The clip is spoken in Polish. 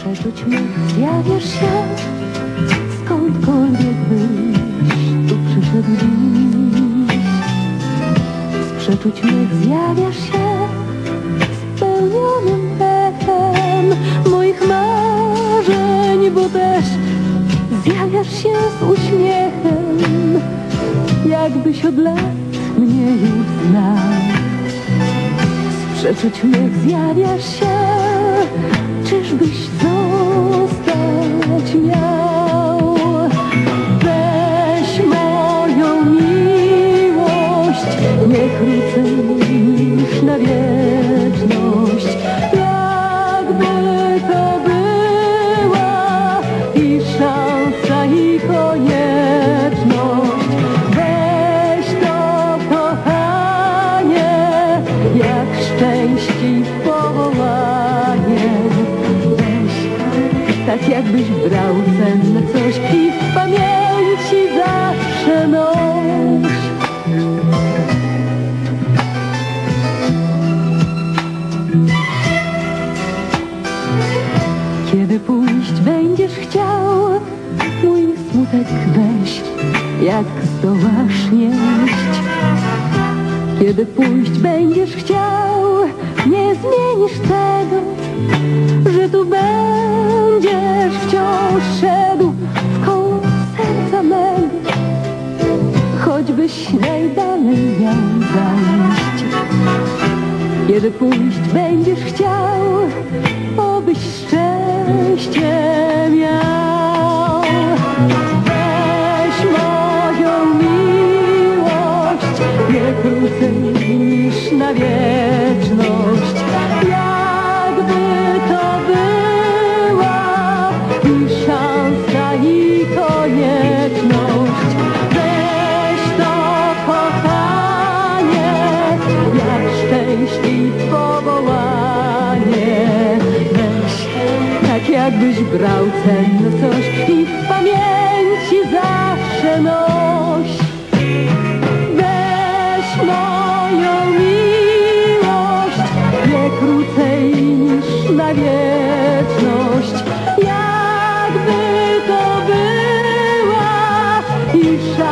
Przeczuć mnie zjawiasz się. Skądkolwiek byś tu przyszedł dziś Z przeczuć mych zjawiasz się Spełnionym echem Moich marzeń Bo też zjawiasz się z uśmiechem Jakbyś od lat mnie już znał. Z przeczuć mych zjawiasz się Czyżbyś zostać miał? Weź moją miłość, nie krócej niż na wieczność. Jakby to była i szansa i konieczność. Tak jakbyś brał cenne coś i w pamięci zawsze noś. Kiedy pójść będziesz chciał, mój smutek weź, jak zdołasz nieść. Kiedy pójść będziesz chciał, nie zmienisz tego, że tu będziesz wciąż szedł w koło serca mego, choćbyś najdalej miał zajść. Kiedy pójść będziesz chciał, obyś szczęście miał. Weź moją miłość, nie krócej niż na wieczność. jakbyś brał cenne coś i w pamięci zawsze noś. Weź moją miłość, nie krócej niż na wieczność, jakby to była i.